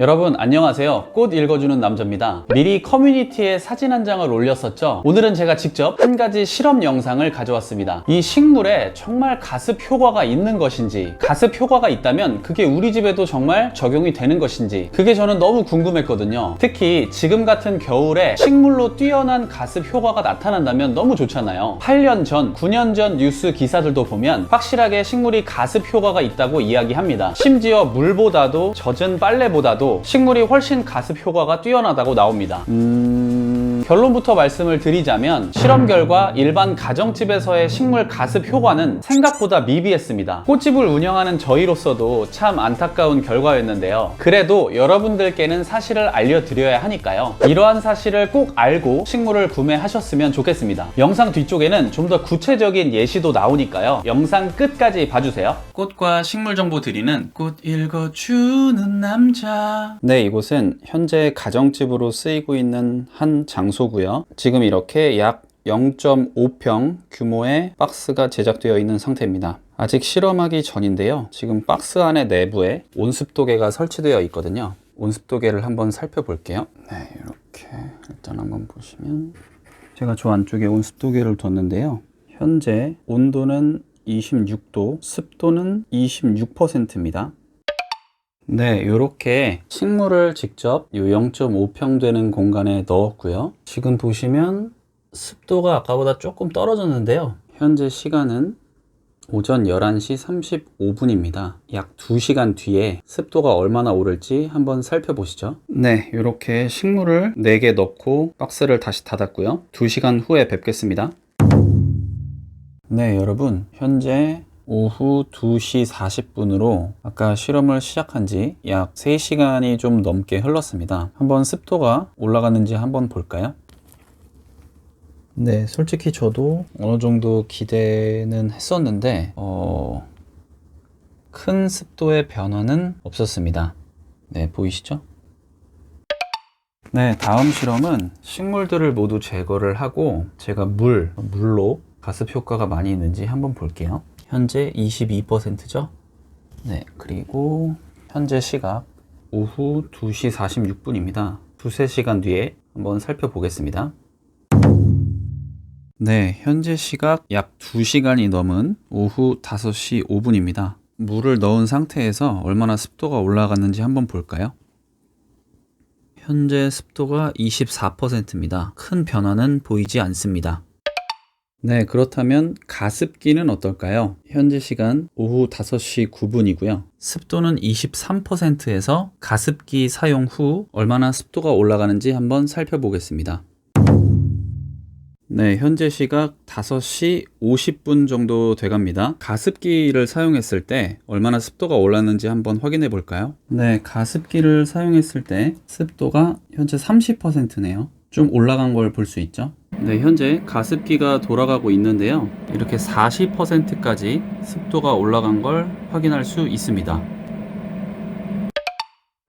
여러분 안녕하세요. 꽃 읽어주는 남자입니다. 미리 커뮤니티에 사진 한 장을 올렸었죠? 오늘은 제가 직접 한 가지 실험 영상을 가져왔습니다. 이 식물에 정말 가습 효과가 있는 것인지 가습 효과가 있다면 그게 우리 집에도 정말 적용이 되는 것인지 그게 저는 너무 궁금했거든요. 특히 지금 같은 겨울에 식물로 뛰어난 가습 효과가 나타난다면 너무 좋잖아요. 8년 전 9년 전 뉴스 기사들도 보면 확실하게 식물이 가습 효과가 있다고 이야기합니다. 심지어 물보다도 젖은 빨래보다도 식물이 훨씬 가습 효과가 뛰어나다고 나옵니다. 음... 결론부터 말씀을 드리자면 실험 결과 일반 가정집에서의 식물 가습 효과는 생각보다 미비했습니다. 꽃집을 운영하는 저희로서도 참 안타까운 결과였는데요. 그래도 여러분들께는 사실을 알려드려야 하니까요. 이러한 사실을 꼭 알고 식물을 구매하셨으면 좋겠습니다. 영상 뒤쪽에는 좀 더 구체적인 예시도 나오니까요. 영상 끝까지 봐주세요. 꽃과 식물 정보 드리는 꽃 읽어주는 남자. 네, 이곳은 현재 가정집으로 쓰이고 있는 한 장소 고요. 지금 이렇게 약 0.5평 규모의 박스가 제작되어 있는 상태입니다. 아직 실험하기 전인데요. 지금 박스 안에 내부에 온습도계가 설치되어 있거든요. 온습도계를 한번 살펴볼게요. 네, 이렇게 일단 한번 보시면 제가 저 안쪽에 온습도계를 뒀는데요. 현재 온도는 26도, 습도는 26%입니다. 네, 이렇게 식물을 직접 이 0.5평 되는 공간에 넣었고요. 지금 보시면 습도가 아까보다 조금 떨어졌는데요. 현재 시간은 오전 11시 35분입니다. 약 2시간 뒤에 습도가 얼마나 오를지 한번 살펴보시죠. 네, 이렇게 식물을 4개 넣고 박스를 다시 닫았고요. 2시간 후에 뵙겠습니다. 네, 여러분. 현재 오후 2시 40분으로 아까 실험을 시작한 지 약 3시간이 좀 넘게 흘렀습니다. 한번 습도가 올라갔는지 한번 볼까요? 네, 솔직히 저도 어느 정도 기대는 했었는데, 어, 큰 습도의 변화는 없었습니다. 네, 보이시죠? 네, 다음 실험은 식물들을 모두 제거를 하고 제가 물, 물로 가습 효과가 많이 있는지 한번 볼게요. 현재 22%죠? 네, 그리고 현재 시각 오후 2시 46분입니다. 두세 시간 뒤에 한번 살펴보겠습니다. 네, 현재 시각 약 2시간이 넘은 오후 5시 5분입니다. 물을 넣은 상태에서 얼마나 습도가 올라갔는지 한번 볼까요? 현재 습도가 24%입니다. 큰 변화는 보이지 않습니다. 네, 그렇다면 가습기는 어떨까요? 현재 시간 오후 5시 9분이고요. 습도는 23%에서 가습기 사용 후 얼마나 습도가 올라가는지 한번 살펴보겠습니다. 네, 현재 시각 5시 50분 정도 돼갑니다. 가습기를 사용했을 때 얼마나 습도가 올랐는지 한번 확인해 볼까요? 네, 가습기를 사용했을 때 습도가 현재 30%네요. 좀 올라간 걸 볼 수 있죠? 네, 현재 가습기가 돌아가고 있는데요. 이렇게 40%까지 습도가 올라간 걸 확인할 수 있습니다.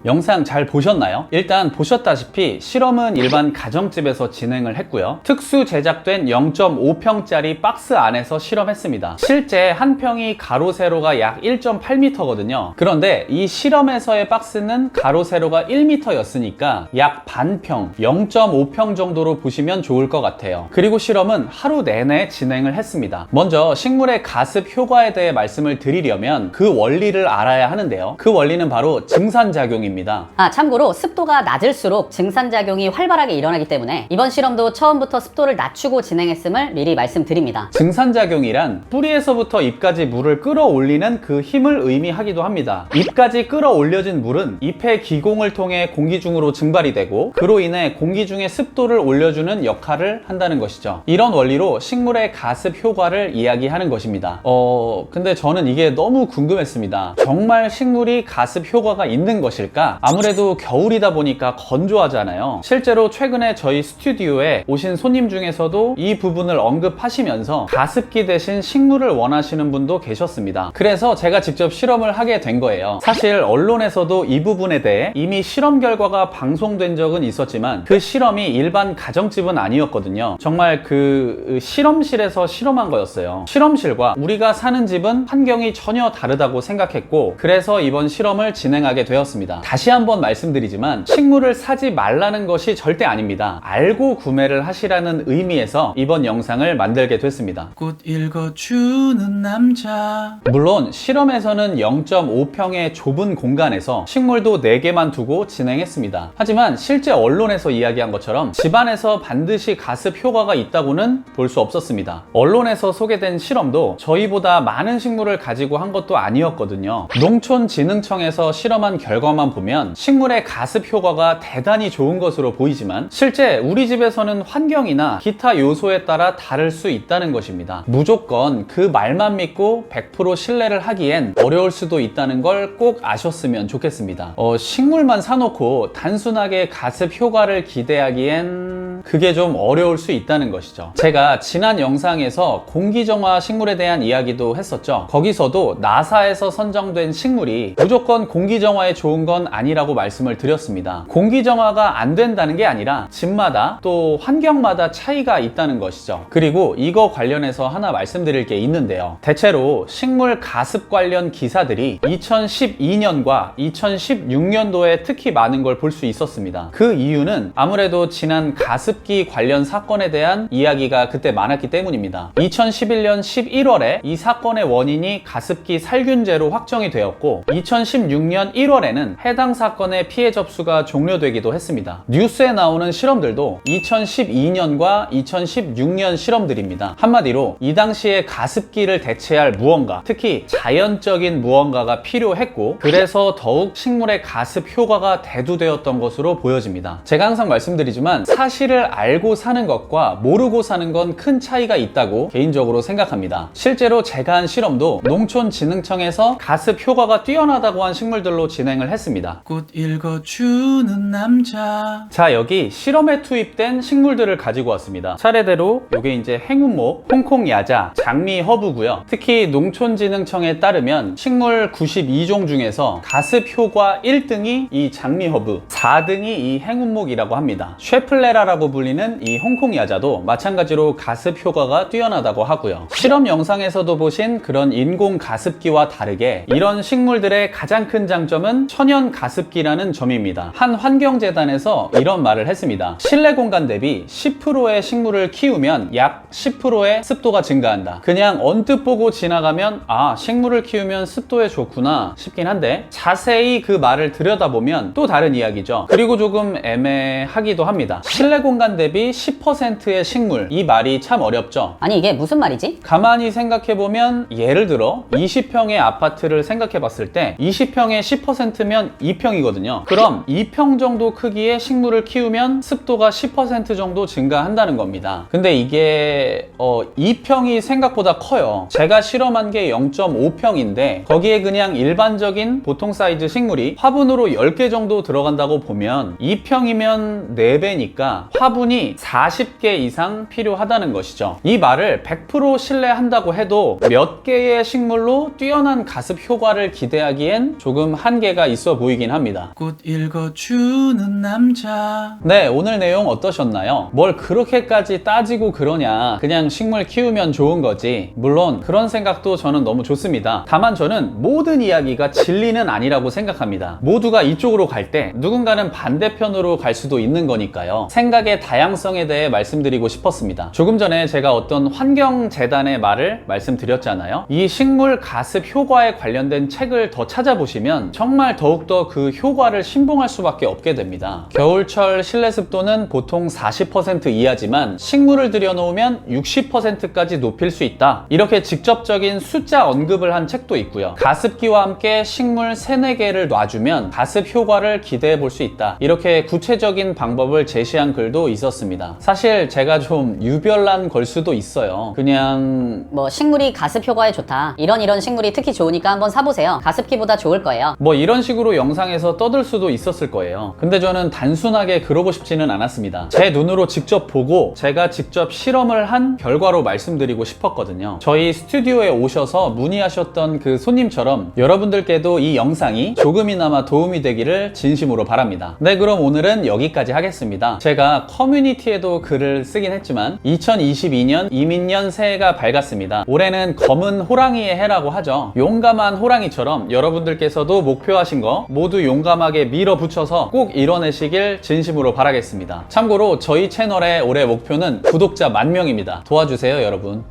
영상 잘 보셨나요? 일단 보셨다시피 실험은 일반 가정집에서 진행을 했고요. 특수 제작된 0.5평짜리 박스 안에서 실험했습니다. 실제 한 평이 가로 세로가 약 1.8m거든요. 그런데 이 실험에서의 박스는 가로 세로가 1m였으니까 약 반평, 0.5평 정도로 보시면 좋을 것 같아요. 그리고 실험은 하루 내내 진행을 했습니다. 먼저 식물의 가습 효과에 대해 말씀을 드리려면 그 원리를 알아야 하는데요. 그 원리는 바로 증산작용입니다. 아, 참고로 습도가 낮을수록 증산작용이 활발하게 일어나기 때문에 이번 실험도 처음부터 습도를 낮추고 진행했음을 미리 말씀드립니다. 증산작용이란 뿌리에서부터 잎까지 물을 끌어올리는 그 힘을 의미하기도 합니다. 잎까지 끌어올려진 물은 잎의 기공을 통해 공기 중으로 증발이 되고 그로 인해 공기 중의 습도를 올려주는 역할을 한다는 것이죠. 이런 원리로 식물의 가습 효과를 이야기하는 것입니다. 어, 근데 저는 이게 너무 궁금했습니다. 정말 식물이 가습 효과가 있는 것일까? 아무래도 겨울이다 보니까 건조하잖아요. 실제로 최근에 저희 스튜디오에 오신 손님 중에서도 이 부분을 언급하시면서 가습기 대신 식물을 원하시는 분도 계셨습니다. 그래서 제가 직접 실험을 하게 된 거예요. 사실 언론에서도 이 부분에 대해 이미 실험 결과가 방송된 적은 있었지만 그 실험이 일반 가정집은 아니었거든요. 정말 그 실험실에서 실험한 거였어요. 실험실과 우리가 사는 집은 환경이 전혀 다르다고 생각했고 그래서 이번 실험을 진행하게 되었습니다. 다시 한번 말씀드리지만 식물을 사지 말라는 것이 절대 아닙니다. 알고 구매를 하시라는 의미에서 이번 영상을 만들게 됐습니다. 꽃 읽어주는 남자 물론 실험에서는 0.5평의 좁은 공간에서 식물도 4개만 두고 진행했습니다. 하지만 실제 언론에서 이야기한 것처럼 집안에서 반드시 가습 효과가 있다고는 볼 수 없었습니다. 언론에서 소개된 실험도 저희보다 많은 식물을 가지고 한 것도 아니었거든요. 농촌진흥청에서 실험한 결과만 보면 식물의 가습 효과가 대단히 좋은 것으로 보이지만 실제 우리 집에서는 환경이나 기타 요소에 따라 다를 수 있다는 것입니다. 무조건 그 말만 믿고 100% 신뢰를 하기엔 어려울 수도 있다는 걸 꼭 아셨으면 좋겠습니다. 어, 식물만 사놓고 단순하게 가습 효과를 기대하기엔 그게 좀 어려울 수 있다는 것이죠. 제가 지난 영상에서 공기정화 식물에 대한 이야기도 했었죠. 거기서도 나사에서 선정된 식물이 무조건 공기정화에 좋은 건 아니라고 말씀을 드렸습니다. 공기정화가 안 된다는 게 아니라 집마다 또 환경마다 차이가 있다는 것이죠. 그리고 이거 관련해서 하나 말씀드릴 게 있는데요. 대체로 식물 가습 관련 기사들이 2012년과 2016년도에 특히 많은 걸 볼 수 있었습니다. 그 이유는 아무래도 지난 가습기 관련 사건에 대한 이야기가 그때 많았기 때문입니다. 2011년 11월에 이 사건의 원인이 가습기 살균제로 확정이 되었고 2016년 1월에는 해당 사건의 피해 접수가 종료되기도 했습니다. 뉴스에 나오는 실험들도 2012년과 2016년 실험들입니다. 한마디로 이 당시에 가습기를 대체할 무언가, 특히 자연적인 무언가가 필요했고 그래서 더욱 식물의 가습 효과가 대두되었던 것으로 보여집니다. 제가 항상 말씀드리지만 사실을 알고 사는 것과 모르고 사는 건 큰 차이가 있다고 개인적으로 생각합니다. 실제로 제가 한 실험도 농촌진흥청에서 가습 효과가 뛰어나다고 한 식물들로 진행을 했습니다. 꽃 읽어주는 남자. 자 여기 실험에 투입된 식물들을 가지고 왔습니다. 차례대로 요게 이제 행운목, 홍콩 야자, 장미 허브고요. 특히 농촌진흥청에 따르면 식물 92종 중에서 가습 효과 1등이 이 장미 허브 4등이 이 행운목이라고 합니다. 쉐플레라라고 불리는 이 홍콩 야자도 마찬가지로 가습 효과가 뛰어나다고 하고요. 실험 영상에서도 보신 그런 인공 가습기와 다르게 이런 식물들의 가장 큰 장점은 천연 가습기라는 점입니다. 한 환경재단에서 이런 말을 했습니다. 실내 공간 대비 10%의 식물을 키우면 약 10%의 습도가 증가한다. 그냥 언뜻 보고 지나가면 아, 식물을 키우면 습도에 좋구나 싶긴 한데 자세히 그 말을 들여다보면 또 다른 이야기죠. 그리고 조금 애매하기도 합니다. 실내 공간 대비 10%의 식물 이 말이 참 어렵죠. 아니 이게 무슨 말이지? 가만히 생각해보면 예를 들어 20평의 아파트를 생각해봤을 때 20평의 10%면 2평이거든요. 그럼 2평 정도 크기의 식물을 키우면 습도가 10% 정도 증가한다는 겁니다. 근데 이게 어, 2평이 생각보다 커요. 제가 실험한 게 0.5평인데 거기에 그냥 일반적인 보통 사이즈 식물이 화분으로 10개 정도 들어간다고 보면 2평이면 4배니까 화분이 40개 이상 필요하다는 것이죠. 이 말을 100% 신뢰한다고 해도 몇 개의 식물로 뛰어난 가습 효과를 기대하기엔 조금 한계가 있어 보이 긴 합니다. 꽃 읽어주는 남자 네, 오늘 내용 어떠셨나요? 뭘 그렇게까지 따지고 그러냐. 그냥 식물 키우면 좋은 거지. 물론 그런 생각도 저는 너무 좋습니다. 다만 저는 모든 이야기가 진리는 아니라고 생각합니다. 모두가 이쪽으로 갈 때 누군가는 반대편으로 갈 수도 있는 거니까요. 생각의 다양성에 대해 말씀드리고 싶었습니다. 조금 전에 제가 어떤 환경재단의 말을 말씀드렸잖아요. 이 식물 가습 효과에 관련된 책을 더 찾아보시면 정말 더욱더 그 효과를 신봉할 수밖에 없게 됩니다. 겨울철 실내 습도는 보통 40% 이하지만 식물을 들여놓으면 60%까지 높일 수 있다. 이렇게 직접적인 숫자 언급을 한 책도 있고요. 가습기와 함께 식물 3, 4개를 놔주면 가습 효과를 기대해 볼 수 있다. 이렇게 구체적인 방법을 제시한 글도 있었습니다. 사실 제가 좀 유별난 걸 수도 있어요. 그냥 뭐 식물이 가습 효과에 좋다. 이런 이런 식물이 특히 좋으니까 한번 사보세요. 가습기보다 좋을 거예요. 뭐 이런 식으로 영상에서 떠들 수도 있었을 거예요. 근데 저는 단순하게 그러고 싶지는 않았습니다. 제 눈으로 직접 보고 제가 직접 실험을 한 결과로 말씀드리고 싶었거든요. 저희 스튜디오에 오셔서 문의하셨던 그 손님처럼 여러분들께도 이 영상이 조금이나마 도움이 되기를 진심으로 바랍니다. 네, 그럼 오늘은 여기까지 하겠습니다. 제가 커뮤니티에도 글을 쓰긴 했지만 2022년 이민년 새해가 밝았습니다. 올해는 검은 호랑이의 해라고 하죠. 용감한 호랑이처럼 여러분들께서도 목표하신 거 모두 용감하게 밀어붙여서 꼭 이뤄내시길 진심으로 바라겠습니다. 참고로 저희 채널의 올해 목표는 구독자 만 명입니다. 도와주세요, 여러분.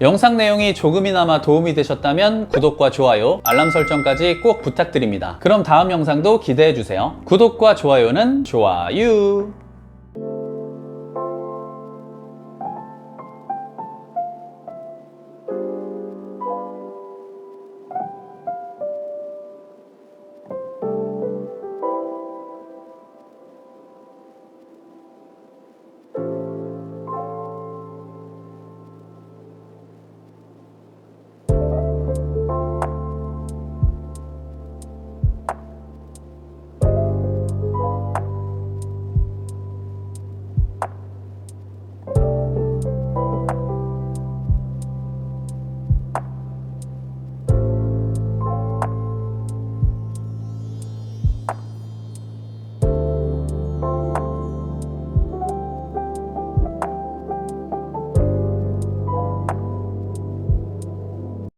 영상 내용이 조금이나마 도움이 되셨다면 구독과 좋아요, 알람 설정까지 꼭 부탁드립니다. 그럼 다음 영상도 기대해 주세요. 구독과 좋아요는 좋아요.